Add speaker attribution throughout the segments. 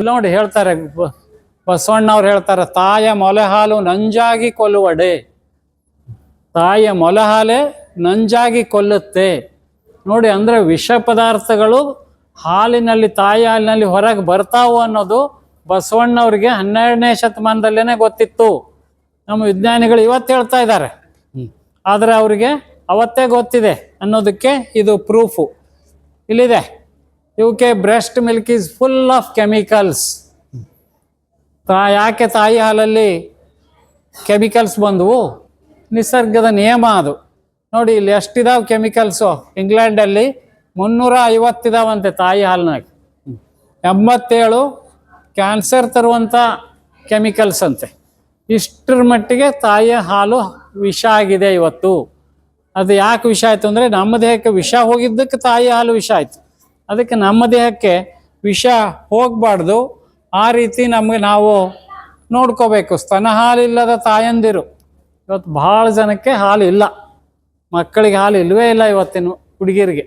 Speaker 1: ನೋಡಿ ಹೇಳ್ತಾರೆ ಬಸವಣ್ಣ ಬಸವಣ್ಣವ್ರು ಹೇಳ್ತಾರೆ ತಾಯ ಮೊಲೆ ಹಾಲು ನಂಜಾಗಿ ಕೊಲ್ಲುವಡೆ. ತಾಯಿಯ ಮೊಲೆ ಹಾಲೆ ನಂಜಾಗಿ ಕೊಲ್ಲುತ್ತೆ. ನೋಡಿ ಅಂದ್ರೆ ವಿಷ ಪದಾರ್ಥಗಳು ಹಾಲಿನಲ್ಲಿ ತಾಯಿ ಹಾಲಿನಲ್ಲಿ ಹೊರಗೆ ಬರ್ತಾವು ಅನ್ನೋದು ಬಸವಣ್ಣವ್ರಿಗೆ ಹನ್ನೆರಡನೇ ಶತಮಾನದಲ್ಲೇನೆ ಗೊತ್ತಿತ್ತು. ನಮ್ಮ ವಿಜ್ಞಾನಿಗಳು ಇವತ್ತು ಹೇಳ್ತಾ ಇದ್ದಾರೆ. ಆದರೆ ಅವರಿಗೆ ಅವತ್ತೇ ಗೊತ್ತಿದೆ ಅನ್ನೋದಕ್ಕೆ ಇದು ಪ್ರೂಫು ಇಲ್ಲಿದೆ. ಇವಕ್ಕೆ breast milk is full of chemicals ತಾ ಯಾಕೆ ತಾಯಿ ಹಾಲಲ್ಲಿ ಕೆಮಿಕಲ್ಸ್ ಬಂದವು? ನಿಸರ್ಗದ ನಿಯಮ ಅದು. ನೋಡಿ, ಇಲ್ಲಿ ಎಷ್ಟಿದಾವೆ ಕೆಮಿಕಲ್ಸು ಇಂಗ್ಲೆಂಡಲ್ಲಿ ಮುನ್ನೂರ ಐವತ್ತಿದಾವಂತೆ ತಾಯಿ ಹಾಲಿನಾಗ. ಎಂಬತ್ತೇಳು ಕ್ಯಾನ್ಸರ್ ತರುವಂಥ ಕೆಮಿಕಲ್ಸ್ ಅಂತೆ. ಇಷ್ಟರ ಮಟ್ಟಿಗೆ ತಾಯಿಯ ಹಾಲು ವಿಷ ಆಗಿದೆ ಇವತ್ತು. ಅದು ಯಾಕೆ ವಿಷ ಆಯಿತು ಅಂದರೆ, ನಮ್ಮ ದೇಹಕ್ಕೆ ವಿಷ ಹೋಗಿದ್ದಕ್ಕೆ ತಾಯಿ ಹಾಲು ವಿಷ ಆಯಿತು. ಅದಕ್ಕೆ ನಮ್ಮ ದೇಹಕ್ಕೆ ವಿಷ ಹೋಗಬಾರ್ದು. ಆ ರೀತಿ ನಮಗೆ ನಾವು ನೋಡ್ಕೋಬೇಕು. ಸ್ತನ ಹಾಲಿಲ್ಲದ ತಾಯಂದಿರು. ಇವತ್ತು ಭಾಳ ಜನಕ್ಕೆ ಹಾಲು ಇಲ್ಲ. ಮಕ್ಕಳಿಗೆ ಹಾಲು ಇಲ್ಲವೇ ಇಲ್ಲ ಇವತ್ತಿನ ಹುಡುಗಿರಿಗೆ.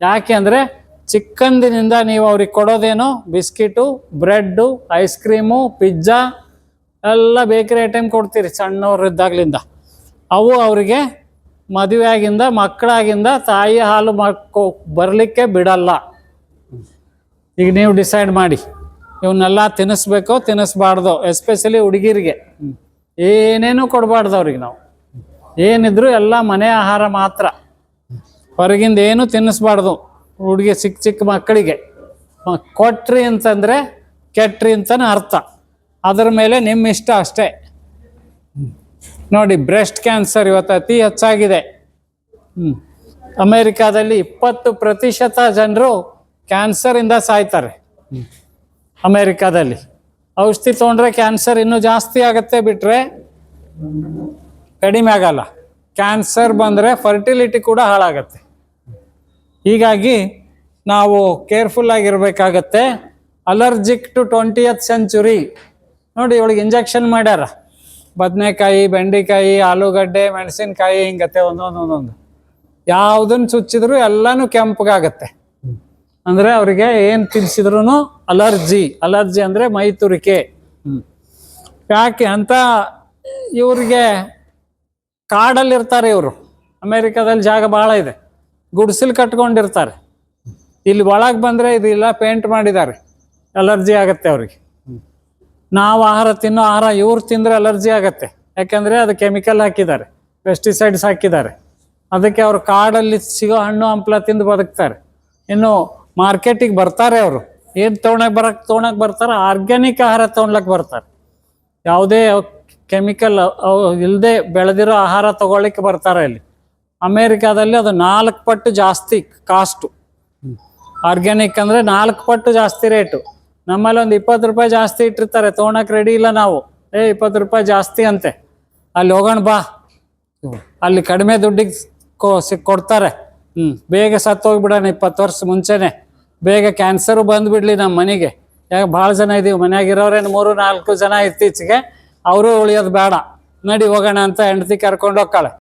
Speaker 1: ಯಾಕೆ ಅಂದರೆ ಚಿಕ್ಕಂದಿನಿಂದ ನೀವು ಅವ್ರಿಗೆ ಕೊಡೋದೇನು biscuit, bread, ice cream, pizza ಎಲ್ಲ ಬೇಕರಿ ಐಟಮ್ ಕೊಡ್ತೀರಿ ಸಣ್ಣವರಿದ್ದಾಗ್ಲಿಂದ ಅವು ಅವರಿಗೆ ಮದುವೆಯಾಗಿಂದ ಮಕ್ಕಳಾಗಿಂದ ತಾಯಿ ಹಾಲು ಮಕ್ಕ ಬರಲಿಕ್ಕೆ ಬಿಡಲ್ಲ. ಈಗ ನೀವು ಡಿಸೈಡ್ ಮಾಡಿ. ಇವನ್ನೆಲ್ಲ ತಿನ್ನಿಸ್ಬೇಕೋ ತಿನ್ನಿಸ್ಬಾರ್ದು ಎಸ್ಪೆಷಲಿ ಹುಡುಗಿರಿಗೆ. ಏನೇನು ಕೊಡಬಾರ್ದು ಅವ್ರಿಗೆ ನಾವು. ಏನಿದ್ರು ಎಲ್ಲ ಮನೆ ಆಹಾರ ಮಾತ್ರ. ಹೊರಗಿಂದ ಏನು ತಿನ್ನಿಸ್ಬಾರ್ದು. ಹುಡುಗಿ ಚಿಕ್ಕ ಚಿಕ್ಕ ಮಕ್ಕಳಿಗೆ. ಕೊಟ್ರಿ ಅಂತಂದರೆ ಕೆಟ್ರಿ ಅಂತಾನೆ ಅರ್ಥ. ಅದರ ಮೇಲೆ ನಿಮ್ಮ ಇಷ್ಟ ಅಷ್ಟೇ. ನೋಡಿ ಬ್ರೆಸ್ಟ್ ಕ್ಯಾನ್ಸರ್ ಇವತ್ತು ಅತಿ ಹೆಚ್ಚಾಗಿದೆ. ಹ್ಞೂ ಅಮೇರಿಕಾದಲ್ಲಿ ಇಪ್ಪತ್ತು ಪ್ರತಿಶತ ಜನರು ಕ್ಯಾನ್ಸರಿಂದ ಸಾಯ್ತಾರೆ. ಅಮೇರಿಕಾದಲ್ಲಿ. ಔಷಧಿ ತೊಗೊಂಡ್ರೆ ಕ್ಯಾನ್ಸರ್ ಇನ್ನೂ ಜಾಸ್ತಿ ಆಗತ್ತೆ ಬಿಟ್ರೆ ಕಡಿಮೆ ಆಗಲ್ಲ. ಕ್ಯಾನ್ಸರ್ ಬಂದರೆ ಫರ್ಟಿಲಿಟಿ ಕೂಡ ಹಾಳಾಗತ್ತೆ. ಹೀಗಾಗಿ ನಾವು ಕೇರ್ಫುಲ್ ಆಗಿರ್ಬೇಕಾಗತ್ತೆ. ಅಲರ್ಜಿಕ್ ಟು ಟ್ವೆಂಟಿಯತ್ ಸೆಂಚುರಿ ನೋಡಿ ಇವಳಿಗೆ ಇಂಜೆಕ್ಷನ್ ಮಾಡ್ಯಾರ. ಬದನೆಕಾಯಿ, ಬೆಂಡೆಕಾಯಿ, ಆಲೂಗಡ್ಡೆ, ಮೆಣಸಿನಕಾಯಿ ಹಿಂಗತ್ತೆ ಒಂದೊಂದು ಒಂದೊಂದು ಯಾವುದನ್ನು ಚುಚ್ಚಿದ್ರು ಎಲ್ಲನೂ ಕೆಂಪಗಾಗತ್ತೆ. ಅಂದರೆ ಅವರಿಗೆ ಏನು ತಿನ್ಸಿದ್ರು ಅಲರ್ಜಿ ಅಲರ್ಜಿ ಅಂದರೆ ಮೈ ತುರಿಕೆ. ಯಾಕೆ ಅಂತ ಇವ್ರಿಗೆ ಕಾಡಲ್ಲಿ ಇರ್ತಾರೆ ಇವರು. ಅಮೇರಿಕಾದಲ್ಲಿ ಜಾಗ ಭಾಳ ಇದೆ. ಗುಡಿಸಲು ಕಟ್ಕೊಂಡಿರ್ತಾರೆ. ಇಲ್ಲಿ ಒಳಗೆ ಬಂದರೆ ಇದಿಲ್ಲ ಪೇಂಟ್ ಮಾಡಿದ್ದಾರೆ. ಅಲರ್ಜಿ ಆಗತ್ತೆ ಅವ್ರಿಗೆ. ನಾವು ಆಹಾರ ತಿನ್ನೋ ಆಹಾರ ಇವ್ರು ತಿಂದರೆ ಅಲರ್ಜಿ ಆಗತ್ತೆ. ಯಾಕೆಂದರೆ ಅದು ಕೆಮಿಕಲ್ ಹಾಕಿದ್ದಾರೆ ಪೆಸ್ಟಿಸೈಡ್ಸ್ ಹಾಕಿದ್ದಾರೆ. ಅದಕ್ಕೆ ಅವರು ಕಾಡಲ್ಲಿ ಸಿಗೋ ಹಣ್ಣು ಹಂಪ್ಲ ತಿಂದು ಬದುಕ್ತಾರೆ. ಇನ್ನು ಮಾರ್ಕೆಟಿಗೆ ಬರ್ತಾರೆ ಅವರು. ಏನು ತೊಗೊಳಕ್ ಬರಕ್ಕೆ ತೊಗೊಳಕ್ ಬರ್ತಾರೆ? ಆರ್ಗ್ಯಾನಿಕ್ ಆಹಾರ ತೊಗೊಳಕ್ ಬರ್ತಾರೆ. ಯಾವುದೇ ಕೆಮಿಕಲ್ ಇಲ್ಲದೆ ಬೆಳೆದಿರೋ ಆಹಾರ ತಗೊಳ್ಳಿಕ್ಕೆ ಬರ್ತಾರೆ ಇಲ್ಲಿ. ಅಮೇರಿಕಾದಲ್ಲಿ ಅದು ನಾಲ್ಕು ಪಟ್ಟು ಜಾಸ್ತಿ ಕಾಸ್ಟು ಆರ್ಗ್ಯಾನಿಕ್ ಅಂದರೆ ನಾಲ್ಕು ಪಟ್ಟು ಜಾಸ್ತಿ ರೇಟು ನಮ್ಮಲ್ಲಿ ಒಂದು ಇಪ್ಪತ್ತು ರೂಪಾಯಿ ಜಾಸ್ತಿ ಇಟ್ಟಿರ್ತಾರೆ. ತೊಗೊಳಕ್ಕೆ ರೆಡಿ ಇಲ್ಲ ನಾವು. ಏ, ಇಪ್ಪತ್ತು ರೂಪಾಯಿ ಜಾಸ್ತಿ ಅಂತೆ. ಅಲ್ಲಿ ಹೋಗೋಣ ಬಾ. ಅಲ್ಲಿ ಕಡಿಮೆ ದುಡ್ಡಿಗೆ ಕೊ ಕೊಡ್ತಾರೆ. ಹ್ಞೂ ಬೇಗ ಸತ್ತೋಗ್ಬಿಡೋಣ ಇಪ್ಪತ್ತು ವರ್ಷ ಮುಂಚೆನೆ. ಬೇಗ ಕ್ಯಾನ್ಸರು ಬಂದುಬಿಡ್ಲಿ ನಮ್ಮ ಮನೆಗೆ. ಯಾಕೆ ಭಾಳ ಜನ ಇದೀವಿ, ಮನ್ಯಾಗಿರೋರೇನು ಮೂರು, ನಾಲ್ಕು ಜನ ಇತ್ತೀಚೆಗೆ, ಅವರು ಉಳಿಯೋದು ಬೇಡ. ನಡಿ ಹೋಗೋಣ ಅಂತ ಹೆಂಡತಿ ಕರ್ಕೊಂಡು ಹೋಗ್ತಾಳೆ.